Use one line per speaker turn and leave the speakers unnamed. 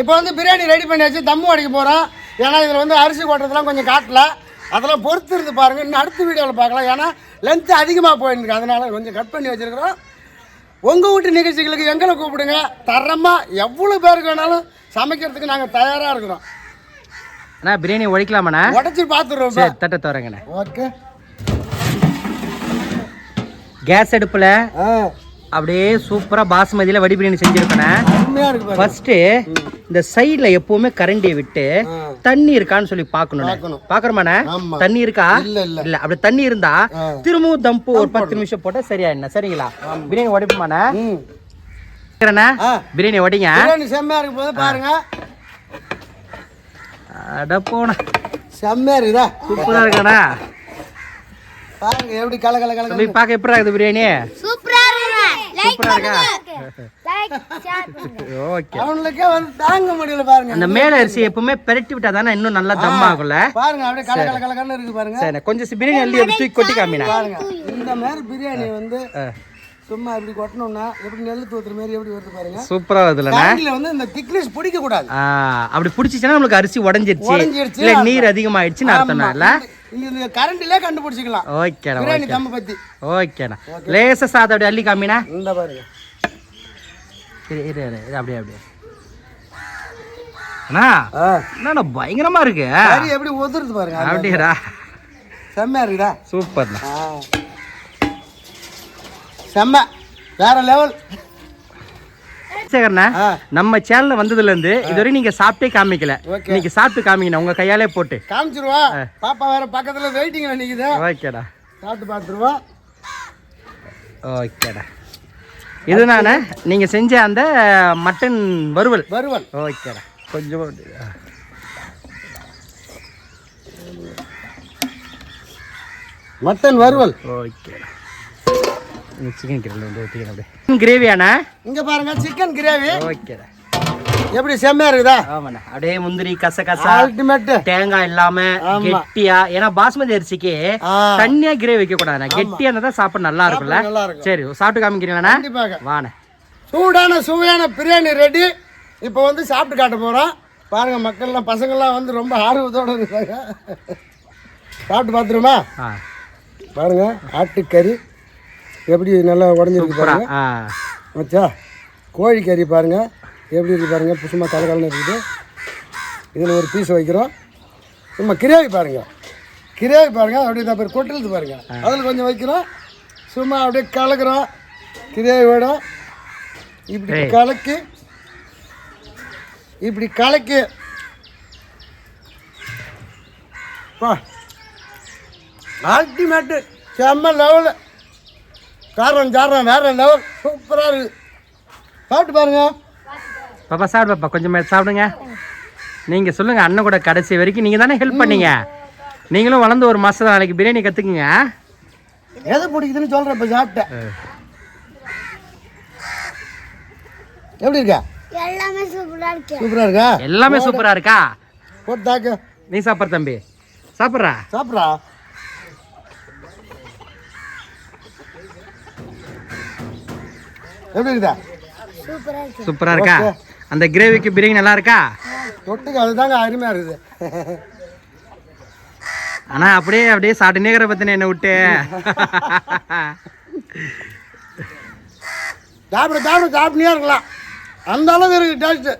இப்போ வந்து பிரியாணி ரெடி பண்ணியாச்சு. தம்மு அடிக்க போகிறோம் ஏன்னா இதில் வந்து அரிசி கொட்டுறதுலாம் கொஞ்சம் காட்டல. அதெல்லாம் பொறுத்து இருந்து பாருங்கள் இன்னும் அடுத்த வீடியோவில் பார்க்கலாம். ஏன்னா லென்த்து அதிகமாக போயிருக்கு. அதனால் கொஞ்சம் கட் பண்ணி வச்சுருக்கிறோம். உங்கள் வீட்டு நிகழ்ச்சிகளுக்கு எங்களை கூப்பிடுங்க. தரமாக எவ்வளோ பேருக்கு வேணாலும் சமைக்கிறதுக்கு நாங்கள் தயாராக இருக்கிறோம்.
அண்ணா பிரியாணி உடைக்கலாமாண்ணா?
உடச்சி பார்த்துருவோம்
சரி தட்ட தரங்கண்ணே.
ஓகே.
கேஸ் அடுப்பில் அப்படியே சூப்பராக பாசுமதியில் வடி பிரியாணி செஞ்சுருக்கேண்ணே. ஃபர்ஸ்ட்டு இந்த சைடில் எப்பவுமே கரண்டியை விட்டு. தண்ணி இருக்கான்னு சொல்லி பார்க்கணும். பார்க்குறோமாண்ணே. தண்ணி இருக்கா?
இல்ல,
அப்படி தண்ணி இருந்தா. திரும்பவும் தம்பு ஒரு பத்து நிமிஷம் போட்டா சரியாயிடுண்ணா சரிங்களா? பிரியாணி உடைப்புமாண்ணே. பிரியாணி உடைங்க.
பிரியாணி செம்மையாக இருக்கும் போது பாருங்க.
அட போன
செம்மையாக இருக்குதா?
சூப்பரா இருக்காண்ணா.
பாருங்க எப்படி கல கல கல
பார்க்க எப்படி இருக்குது பிரியாணி?
சூப்பரா இருக்கு லைக்
சூப்பரா இருக்கா? ஓகே.
அவனுக்கே வந்து தாங்க முடியல பாருங்க.
அந்த மேல அரிசி எப்பவுமே பெரட்டி விட்டா தானே இன்னும் நல்லா தம் ஆகும்ல?
பாருங்க அப்படியே கல கல கல கலன்னு இருக்கு பாருங்க.
சரி கொஞ்சம் பிரியாணி அள்ளி அப்படி தூக்கி கொட்டி காமினா
பாருங்க இந்த மாதிரி பிரியாணி வந்து சும்மா இப்படி கொட்டணும்னா எப்படி நெல் தூத்துற மாதிரி எப்படி வருது பாருங்க?
சூப்பரா
வந்து இந்த திக்னஸ் பிடிக்க கூடாது
அப்படி பிடிச்சிச்சுன்னா நம்மளுக்கு அரிசி உடஞ்சிருச்சு. இல்ல நீர் அதிகமாயிடுச்சுன்னு அர்த்தம் இல்ல.
இந்த இந்த கரண்டிலே கண்டுபிடிச்சிக்கலாம்.
ஓகேண்ணா
பிரியாணி
ஓகே.
தம்ம பத்தி.
ஓகேண்ணா. லேசா சாதம் அப்படி அள்ளி காமினா
இந்த பாருங்க.
இரு இரு இரு. இரு, அப்படியே அப்படியே. அண்ணா என்னடா பயங்கரமா இருக்கு?
கறி எப்படி ஒதுருது பாருங்க.
அப்படியேடா.
செம்மையா இருக்குதா
சூப்பர்ண்ணா.
செம்ம. வேற லெவல்
சேகர்ண்ணா நம்ம சேனல்ல வந்ததுல இருந்து இதுவரை நீங்க சாப்பிட்டே காமிக்கல. இன்னைக்கு சாப்பிட்டு காமிக்கணும் உங்க கையாலே போட்டு.
காமிச்சிருவா. பாப்பா வேற பக்கத்துல வெயிட்டிங்ல நிக்குது.
ஓகேடா.
சாப்பிட்டு பார்த்துருவா.
ஓகேடா. இதுதானே நீங்க செஞ்ச அந்த மட்டன் வறுவல்.
வருவல்
ஓகேடா. கொஞ்சம்
மட்டன் வறுவல்.
ஓகேடா சிக்கன் கிரேவி வந்து ஊற்றிக்கிறேன் அப்படியே. கிரேவியாண்ணா
இங்க பாருங்க சிக்கன் கிரேவி.
ஓகேடா.
எப்படி செம்மையா இருக்குதா?
ஆமாண்ணா. அப்படியே முந்திரி கச கசா
அல்டிமேட்
தேங்காய் இல்லாம கெட்டியா ஏன்னா பாஸ்மதி அரிசிக்கு. தண்ணியா கிரேவி வைக்க கூடாதுண்ணா கெட்டியா தான் சாப்பிட நல்லா இருக்கும்ல. சரி சாப்பிட்டு காமிக்கிறீங்களாண்ணா?
கண்டிப்பாக.
வாண்ணே.
சூடான சுவையான பிரியாணி ரெடி இப்போ வந்து சாப்பிட்டு காட்ட போறோம். பாருங்க மக்கள்லாம் பசங்கள்லாம் வந்து ரொம்ப ஆர்வத்தோட இருக்காங்க. சாப்பிட்டு பார்த்துருமா?
ஆ.
பாருங்க ஆட்டுக்கறி எப்படி நல்லா உடஞ்சிருக்கு பாருங்க.
ஆ.
மச்சா கோழிக்கறி பாருங்க. எப்படி இருக்கு பாருங்க சும்மா கலகலன்னு இருக்குது. இதில் ஒரு பீஸ் வைக்கிறோம். சும்மா கிரேவி பாருங்க. கிரேவி பாருங்க அப்படியே தான் பேர் கொட்டுறது பாருங்க. அதில் கொஞ்சம் வைக்கிறோம். சும்மா அப்படியே கலக்குறோம். கிரேவியோட இப்படி. கலக்கி இப்படி கலக்கி. பா. அல்டிமேட்டு செம்ம லெவலு காரம் சாரம் வேற லெவல் சூப்பராக இருக்குது சாப்பிட்டு பாருங்க.
பாப்பா சாப்பிடு பாப்பா கொஞ்சம் சாப்பிடுங்க. நீங்க சொல்லுங்க அண்ணன் கூட கடைசி வரைக்கும் நீங்க தானே ஹெல்ப் பண்ணீங்க. நீங்களும் வளர்ந்து ஒரு மாசம் நாளைக்கு பிரியாணி கத்துக்குங்க.
எதை பிடிக்குதுன்னு சொல்கிறேன் இப்போ சாப்பிட்டேன். எப்படி இருக்கா?
எல்லாமே சூப்பரா இருக்கு.
சூப்பராக இருக்கா?
எல்லாமே சூப்பரா இருக்கா?
போட்டு தாக்கு.
நீ சாப்பிட்ற தம்பி. சாப்பிட்றா?
சாப்பிட்றா? எப்படி இருக்குதா
சூப்பரா இருக்கு.
சூப்பரா இருக்கா? அந்த கிரேவிக்கு பிரியாணி நல்லா இருக்கா?
தொட்டுக்கு அதுதாங்க அருமையாக இருக்குது.
ஆனா அப்படியே அப்படியே சாப்பிட்டு நேக்கிற பத்தின என்ன விட்டு.
சாப்பிட சாப்பிட சாப்பிட்டே இருக்கலாம். அந்த அளவுக்கு இருக்குது டேஸ்ட்டு